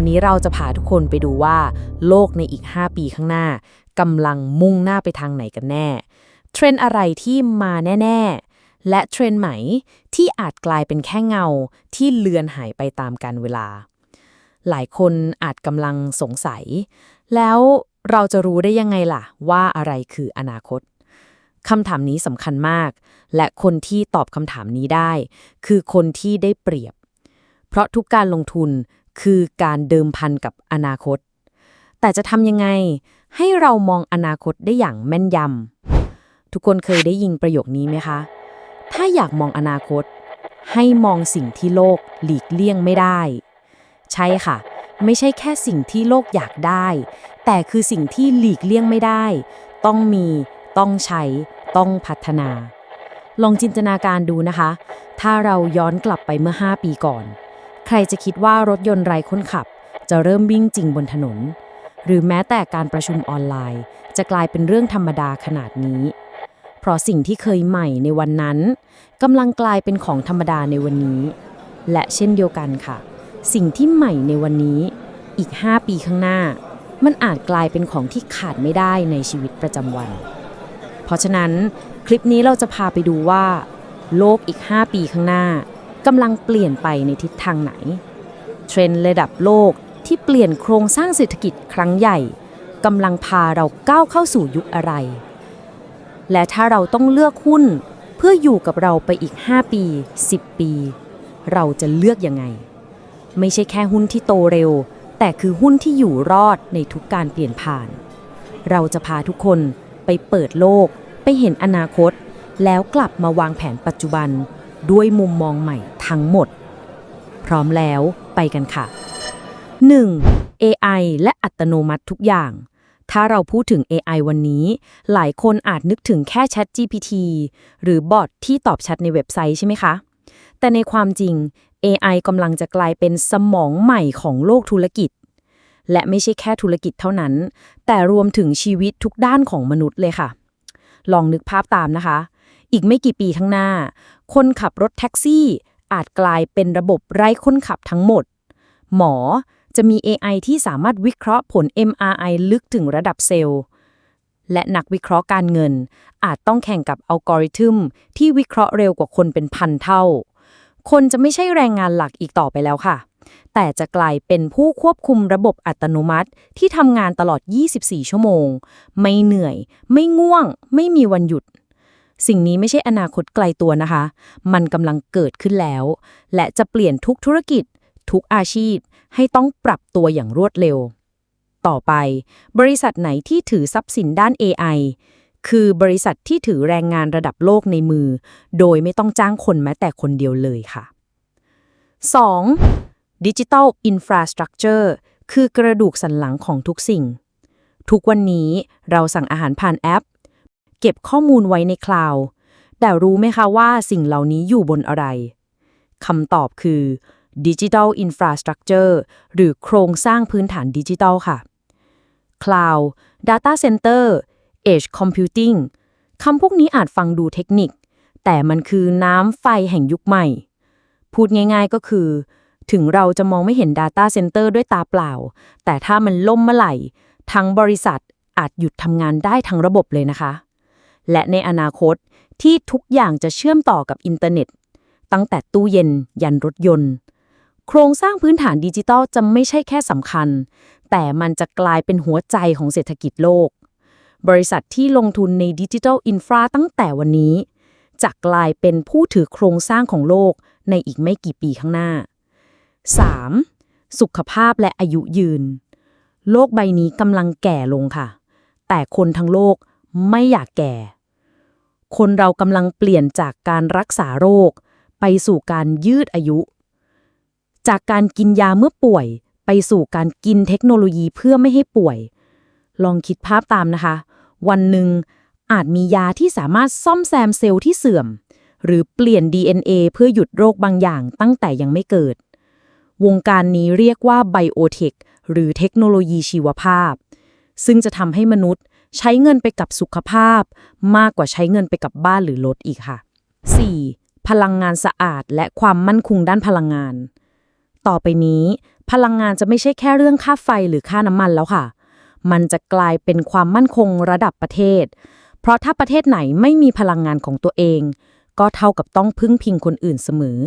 วันนี้เราจะพาทุกคนไปดูว่า โลกในอีก 5 ปีข้างหน้ากำลังมุ่งหน้าไปทางไหนกันแน่ เทรนอะไรที่มาแน่ ๆ และเทรนไหนที่อาจกลายเป็นแค่เงาที่เลือนหายไปตามกาลเวลา หลายคนอาจกำลังสงสัย แล้วเราจะรู้ได้ยังไงล่ะ ว่าอะไรคืออนาคตคำถามนี้สำคัญมาก และคนที่ตอบคำถามนี้ได้ คือคนที่ได้เปรียบ เพราะทุกการลงทุน คือการเดิมพันกับอนาคต แต่จะทำยังไง ให้เรามองอนาคตได้อย่างแม่นยำ ทุกคนเคยได้ยินประโยคนี้ไหมคะ ถ้าอยากมองอนาคต ให้มองสิ่งที่โลกหลีกเลี่ยงไม่ได้ ใช่ค่ะ ไม่ใช่แค่สิ่งที่โลกอยากได้ แต่คือสิ่งที่หลีกเลี่ยงไม่ได้ ต้องมี ต้องใช้ ต้องพัฒนา ลองจินตนาการดูนะคะ ถ้าเราย้อนกลับไปเมื่อ 5 ปีก่อน ใครจะคิดว่ารถยนต์ไร้คนขับ จะเริ่มวิ่งจริงบนถนน หรือแม้แต่การประชุมออนไลน์ จะกลายเป็นเรื่องธรรมดาขนาดนี้ เพราะสิ่งที่เคยใหม่ในวันนั้นกำลังกลายเป็นของธรรมดาในวันนี้ และเช่นเดียวกันค่ะ สิ่งที่ใหม่ในวันนี้ อีก 5 ปีข้างหน้า มันอาจกลายเป็นของที่ขาดไม่ได้ในชีวิตประจำวัน เพราะฉะนั้นคลิปนี้เราจะพาไปดูว่า โลกอีก 5 ปีข้างหน้า กำลังเปลี่ยนไปในทิศทางไหน เทรนด์ระดับโลกที่เปลี่ยนโครงสร้างเศรษฐกิจครั้งใหญ่กำลังพาเราก้าวเข้าสู่ยุคอะไร และถ้าเราต้องเลือกหุ้นเพื่ออยู่กับเราไปอีก 5 ปี 10 ปี เราจะเลือกยังไง ไม่ใช่แค่หุ้นที่โตเร็ว แต่คือหุ้นที่อยู่รอดในทุกการเปลี่ยนผ่าน เราจะพาทุกคนไปเปิดโลก ไปเห็นอนาคต แล้วกลับมาวางแผนปัจจุบัน ด้วยมุมมองใหม่ทั้งหมด พร้อมแล้วไปกันค่ะ 1. AI และอัตโนมัติทุกอย่าง ถ้าเราพูดถึง AI วันนี้ หลายคนอาจนึกถึงแค่ Chat GPT หรือบอทที่ตอบแชทในเว็บไซต์ใช่ไหมคะ แต่ในความจริง AI กำลังจะกลายเป็นสมองใหม่ของโลกธุรกิจ และไม่ใช่แค่ธุรกิจเท่านั้น แต่รวมถึงชีวิตทุกด้านของมนุษย์เลยค่ะ ลองนึกภาพตามนะคะ อีกไม่กี่ปีข้างหน้า คนขับรถแท็กซี่ อาจกลายเป็นระบบไร้คนขับทั้งหมด หมอจะมี AI ที่สามารถวิเคราะห์ผล MRI ลึกถึงระดับเซลล์ และนักวิเคราะห์การเงิน อาจต้องแข่งกับอัลกอริทึมที่วิเคราะห์เร็วกว่าคนเป็นพันเท่า คนจะไม่ใช่แรงงานหลักอีกต่อไปแล้วค่ะ แต่จะกลายเป็นผู้ควบคุมระบบอัตโนมัติ ที่ทำงานตลอด 24 ชั่วโมง ไม่เหนื่อย ไม่ง่วง ไม่มีวันหยุด สิ่งนี้ไม่ใช่อนาคตไกลตัวนะคะ มันกำลังเกิดขึ้นแล้ว และจะเปลี่ยนทุกธุรกิจ ทุกอาชีพ ให้ต้องปรับตัวอย่างรวดเร็ว ต่อไป บริษัทไหนที่ถือทรัพย์สินด้าน AI คือบริษัทที่ถือแรงงานระดับโลกในมือ โดยไม่ต้องจ้างคนแม้แต่คนเดียวเลยค่ะ 2. Digital Infrastructure คือกระดูกสันหลังของทุกสิ่ง ทุกวันนี้เราสั่งอาหารผ่านแอป เก็บข้อมูลไว้ในคลาวด์แต่รู้ไหมคะว่าสิ่งเหล่านี้อยู่บนอะไรคำตอบคือ Digital Infrastructure หรือโครงสร้างพื้นฐานดิจิทัลค่ะ Cloud Data Center Edge Computing คำพวกนี้อาจฟังดูเทคนิค แต่มันคือน้ำไฟแห่งยุคใหม่ พูดง่ายๆก็คือ ถึงเราจะมองไม่เห็น Data Center ด้วยตาเปล่า แต่ถ้ามันล่มเมื่อไหร่ ทั้งบริษัทอาจหยุดทำงานได้ทั้งระบบเลยนะคะ และในอนาคตที่ทุกอย่างจะเชื่อมต่อกับอินเทอร์เน็ต ตั้งแต่ตู้เย็นยันรถยนต์ โครงสร้างพื้นฐานดิจิทัลจะไม่ใช่แค่สำคัญ แต่มันจะกลายเป็นหัวใจของเศรษฐกิจโลก บริษัทที่ลงทุนในดิจิทัลอินฟราตั้งแต่วันนี้ จะกลายเป็นผู้ถือโครงสร้างของโลกในอีกไม่กี่ปีข้างหน้า 3. สุขภาพและอายุยืน โลกใบนี้กำลังแก่ลงค่ะ แต่คนทั้งโลกไม่อยากแก่ คนเรากำลังเปลี่ยนจากการรักษาโรค ไปสู่การยืดอายุ จากการกินยาเมื่อป่วย ไปสู่การกินเทคโนโลยีเพื่อไม่ให้ป่วย ลองคิดภาพตามนะคะ วันหนึ่งอาจมียาที่สามารถซ่อมแซมเซลล์ที่เสื่อม หรือเปลี่ยน DNA เพื่อหยุดโรคบางอย่างตั้งแต่ยังไม่เกิด วงการนี้เรียกว่าไบโอเทคหรือเทคโนโลยีชีวภาพ ซึ่งจะทำให้มนุษย์ ใช้เงินไปกับสุขภาพ มากกว่าใช้เงินไปกับบ้านหรือรถอีกค่ะ 4. พลังงานสะอาดและความมั่นคงด้านพลังงาน ต่อไปนี้ พลังงานจะไม่ใช่แค่เรื่องค่าไฟหรือค่าน้ำมันแล้วค่ะ มันจะกลายเป็นความมั่นคงระดับประเทศ เพราะถ้าประเทศไหนไม่มีพลังงานของตัวเอง ก็เท่ากับต้องพึ่งพิงคนอื่นเสมอ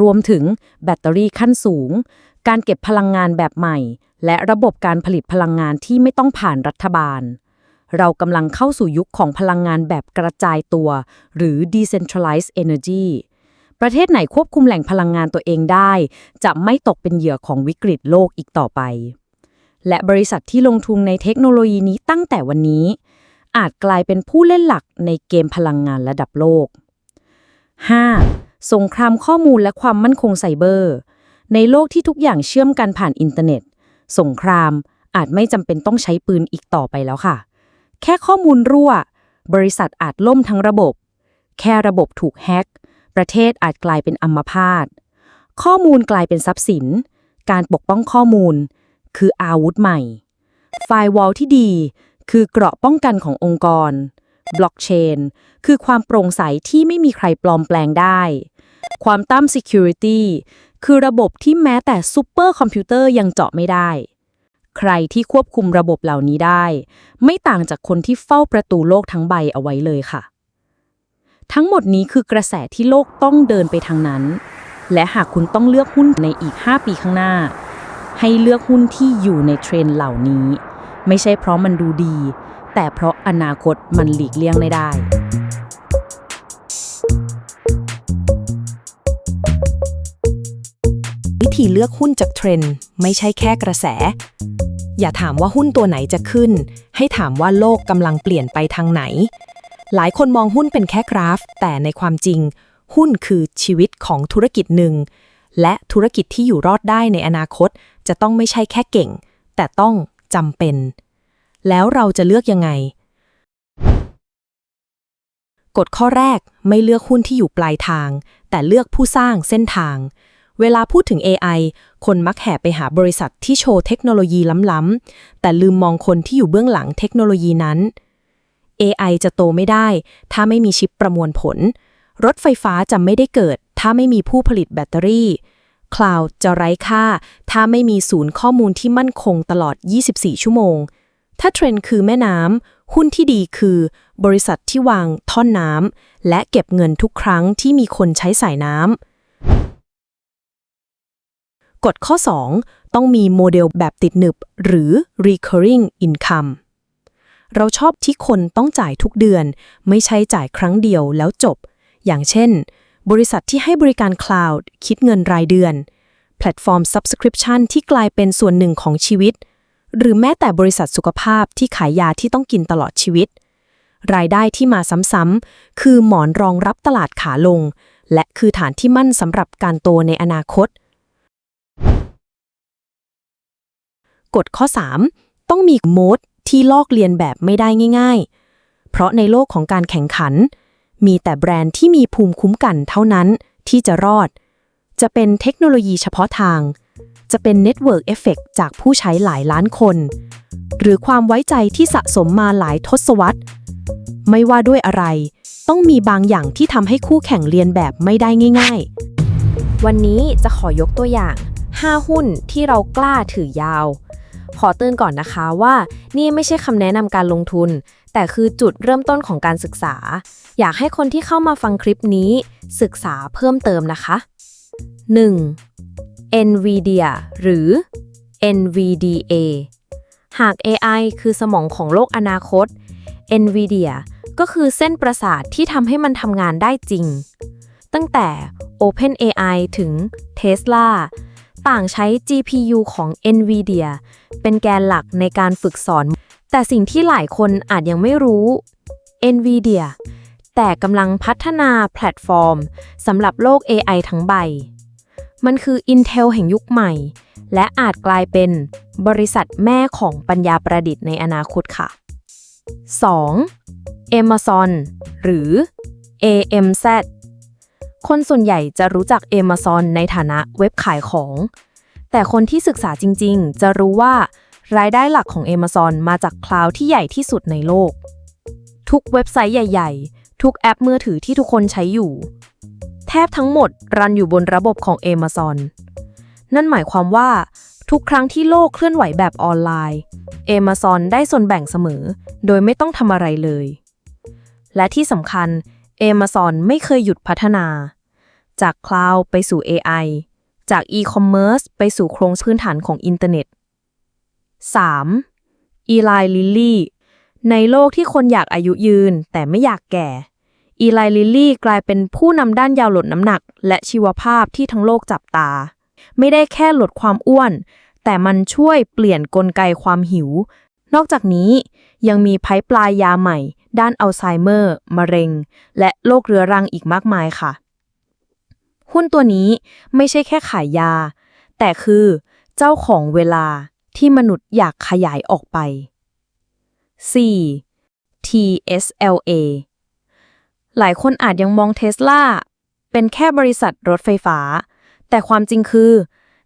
รวมถึงแบตเตอรี่ขั้นสูง การเก็บพลังงานแบบใหม่ และระบบการผลิตพลังงานที่ไม่ต้องผ่านรัฐบาล เรากำลังเข้าสู่ยุคของพลังงานแบบกระจายตัว หรือ decentralized energy ประเทศไหนควบคุมแหล่งพลังงานตัวเองได้ จะไม่ตกเป็นเหยื่อของวิกฤตโลกอีกต่อไป และบริษัทที่ลงทุนในเทคโนโลยีนี้ตั้งแต่วันนี้ อาจกลายเป็นผู้เล่นหลักในเกมพลังงานระดับโลก 5. สงครามข้อมูลและความมั่นคงไซเบอร์ ในโลกที่ทุกอย่างเชื่อมกันผ่านอินเทอร์เน็ต สงครามอาจไม่จำเป็นต้องใช้ปืนอีกต่อไปแล้วค่ะ แค่ข้อมูลรั่ว บริษัทอาจล่มทั้งระบบ แค่ระบบถูกแฮก ประเทศอาจกลายเป็นอัมพาต ข้อมูลกลายเป็นทรัพย์สิน การปกป้องข้อมูล คืออาวุธใหม่ ไฟวอลที่ดี คือเกราะป้องกันขององค์กร บล็อกเชน คือความโปร่งใสที่ไม่มีใครปลอมแปลงได้ ความตั้ม Security คือระบบที่แม้แต่ซูเปอร์คอมพิวเตอร์ยังเจาะไม่ได้ ใครที่ควบคุมระบบเหล่านี้ได้ ไม่ต่างจากคนที่เฝ้าประตูโลกทั้งใบเอาไว้เลยค่ะ ทั้งหมดนี้คือกระแสที่โลกต้องเดินไปทางนั้น และหากคุณต้องเลือกหุ้นในอีก 5 ปีข้างหน้า ให้เลือกหุ้นที่อยู่ในเทรนเหล่านี้ ไม่ใช่เพราะมันดูดี แต่เพราะอนาคตมันหลีกเลี่ยงไม่ได้ ธีเลือกหุ้นจากเทรนด์ไม่ใช่แค่กระแส อย่าถามว่าหุ้นตัวไหนจะขึ้น ให้ถามว่าโลกกำลังเปลี่ยนไปทางไหน หลายคนมองหุ้นเป็นแค่กราฟ แต่ในความจริง หุ้นคือชีวิตของธุรกิจหนึ่ง และธุรกิจที่อยู่รอดได้ในอนาคต จะต้องไม่ใช่แค่เก่ง แต่ต้องจำเป็น แล้วเราจะเลือกยังไงกฎข้อแรกไม่เลือกหุ้นที่อยู่ปลายทาง แต่เลือกผู้สร้างเส้นทาง เวลาพูดถึง AI คนมักแห่ไปหาบริษัทที่โชว์เทคโนโลยีล้ำๆ แต่ลืมมองคนที่อยู่เบื้องหลังเทคโนโลยีนั้น AI จะโตไม่ได้ ถ้าไม่มีชิปประมวลผล รถไฟฟ้าจะไม่ได้เกิด ถ้าไม่มีผู้ผลิตแบตเตอรี่ คลาวด์จะไร้ค่า ถ้าไม่มีศูนย์ข้อมูลที่มั่นคงตลอด 24 ชั่วโมง ถ้าเทรนด์คือแม่น้ำ หุ้นที่ดีคือบริษัทที่วางท่อนน้ำและเก็บเงินทุกครั้งที่มีคนใช้สายน้ำ กฎข้อ 2 ต้องมีโมเดลแบบติดหนึบ หรือ recurring income เราชอบที่คนต้องจ่ายทุกเดือน ไม่ใช่จ่ายครั้งเดียวแล้วจบ อย่างเช่น บริษัทที่ให้บริการคลาวด์คิดเงินรายเดือน แพลตฟอร์ม Subscription ที่กลายเป็นส่วนหนึ่งของชีวิต หรือแม้แต่บริษัทสุขภาพที่ขายยาที่ต้องกินตลอดชีวิต รายได้ที่มาซ้ำๆคือหมอนรองรับตลาดขาลง และคือฐานที่มั่นสำหรับการโตในอนาคต กฎข้อ 3 ต้องมีโมดที่ลอกเลียนแบบไม่ได้ง่าย ๆ เพราะในโลกของการแข่งขัน มีแต่แบรนด์ที่มีภูมิคุ้มกันเท่านั้นที่จะรอด จะเป็นเทคโนโลยีเฉพาะทาง จะเป็นเน็ตเวิร์กเอฟเฟกจากผู้ใช้หลายล้านคน หรือความไว้ใจที่สะสมมาหลายทศวรรษ ไม่ว่าด้วยอะไร ต้องมีบางอย่างที่ทำให้คู่แข่งเรียนแบบไม่ได้ง่าย ๆ วันนี้จะขอยกตัวอย่าง 5 หุ้นที่เรากล้าถือยาว ขอเตือนก่อนนะคะว่านี่ไม่ใช่คำแนะนำการลงทุน แต่คือจุดเริ่มต้นของการศึกษา อยากให้คนที่เข้ามาฟังคลิปนี้ ศึกษาเพิ่มเติมนะคะ 1. NVIDIA หรือ NVDA หาก AI คือสมองของโลกอนาคต NVIDIA ก็คือเส้นประสาทที่ทำให้มันทำงานได้จริง ตั้งแต่ OpenAI ถึง Tesla ต่างใช้ GPU ของ NVIDIA เป็นแกนหลักในการฝึกสอน แต่สิ่งที่หลายคนอาจยังไม่รู้ NVIDIA แต่กำลังพัฒนาแพลตฟอร์มสำหรับโลก AI ทั้งใบ มันคือ Intel แห่งยุคใหม่ และอาจกลายเป็นบริษัทแม่ของปัญญาประดิษฐ์ในอนาคตค่ะ 2. Amazon หรือ AMZ คนส่วนใหญ่จะรู้จัก Amazon ในฐานะเว็บขายของ แต่คนที่ศึกษาจริงๆ จะรู้ว่ารายได้หลักของ Amazon มาจากคลาวด์ที่ใหญ่ที่สุดในโลก ทุกเว็บไซต์ใหญ่ ๆ ทุกแอปมือถือที่ทุกคนใช้อยู่ แทบทั้งหมดรันอยู่บนระบบของ Amazon นั่นหมายความว่า ทุกครั้งที่โลกเคลื่อนไหวแบบออนไลน์ Amazon ได้ส่วนแบ่งเสมอ โดยไม่ต้องทำอะไรเลย และที่สำคัญ Amazon ไม่เคยหยุดพัฒนา จากคลาวด์ไปสู่ AI จาก e-commerce ไปสู่โครงพื้นฐานของอินเทอร์เน็ต 3. อีไลลิลลี่ ในโลกที่คนอยากอายุยืนแต่ไม่อยากแก่ อีไลลิลลี่กลายเป็นผู้นำด้านยาลดน้ำหนัก และชีวภาพที่ทั้งโลกจับตา ไม่ได้แค่ลดความอ้วน แต่มันช่วยเปลี่ยนกลไกความหิว นอกจากนี้ยังมีไพป์ปลายยาใหม่ ด้านอัลไซเมอร์ มะเร็ง และโรคเรื้อรังอีกมากมายค่ะ หุ้นตัวนี้ไม่ใช่แค่ขายยา แต่คือเจ้าของเวลาที่มนุษย์อยากขยายออกไป 4. TSLA หลายคนอาจยังมองเทสลาเป็นแค่บริษัทรถไฟฟ้า แต่ความจริงคือ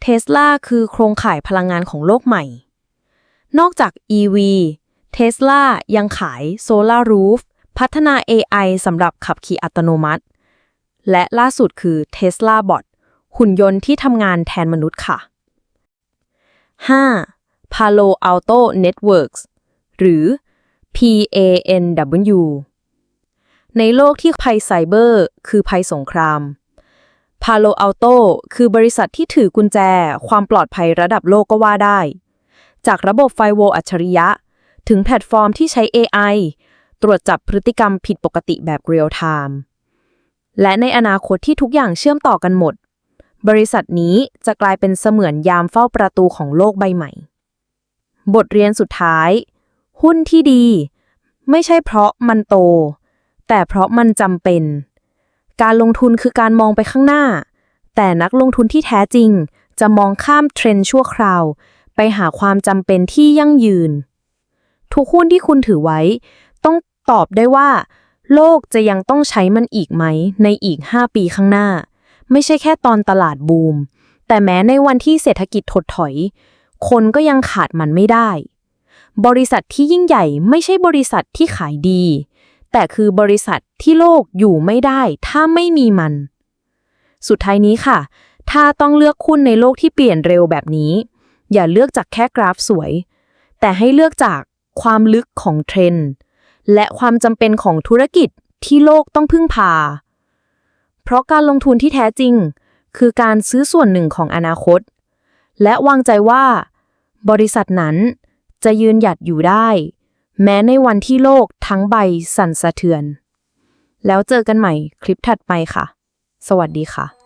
เทสลาคือโครงข่ายพลังงานของโลกใหม่ นอกจาก EV เทสลายังขาย Solar Roof พัฒนา AI สำหรับขับขี่อัตโนมัติ และล่าสุดคือ Tesla Bot หุ่นยนต์ที่ทำงานแทนมนุษย์ค่ะ 5. Palo Alto Networks หรือ PANW ในโลกที่ภัยไซเบอร์ คือภัยสงคราม Palo Alto คือบริษัทที่ถือกุญแจ ความปลอดภัยระดับโลกก็ว่าได้ จากระบบไฟโวอัจฉริยะ ถึงแพลตฟอร์มที่ใช้ AI ตรวจจับพฤติกรรมผิดปกติแบบเรียลไทม์และในอนาคตที่ทุกอย่างเชื่อมต่อกันหมด บริษัทนี้จะกลายเป็นเสมือนยามเฝ้าประตูของโลกใบใหม่ บทเรียนสุดท้าย หุ้นที่ดี ไม่ใช่เพราะมันโต แต่เพราะมันจำเป็น การลงทุนคือการมองไปข้างหน้า แต่นักลงทุนที่แท้จริงจะมองข้ามเทรนด์ชั่วคราว ไปหาความจำเป็นที่ยั่งยืน ทุกหุ้นที่คุณถือไว้ ต้องตอบได้ว่า โลกจะยังต้องใช้มันอีกไหม ในอีก 5 ปีข้างหน้า ไม่ใช่แค่ตอนตลาดบูม แต่แม้ในวันที่เศรษฐกิจถดถอย คนก็ยังขาดมันไม่ได้ บริษัทที่ยิ่งใหญ่ไม่ใช่บริษัทที่ขายดี แต่คือบริษัทที่โลกอยู่ไม่ได้ ถ้าไม่มีมัน สุดท้ายนี้ค่ะ ถ้าต้องเลือกหุ้นในโลกที่เปลี่ยนเร็วแบบนี้ อย่าเลือกจากแค่กราฟสวย แต่ให้เลือกจาก ความลึกของเทรนด์ และความจำเป็นของธุรกิจที่โลกต้องพึ่งพา เพราะการลงทุนที่แท้จริง คือการซื้อส่วนหนึ่งของอนาคต และวางใจว่า บริษัทนั้นจะยืนหยัดอยู่ได้ แม้ในวันที่โลกทั้งใบสั่นสะเทือน แล้วเจอกันใหม่คลิปถัดไปค่ะ สวัสดีค่ะ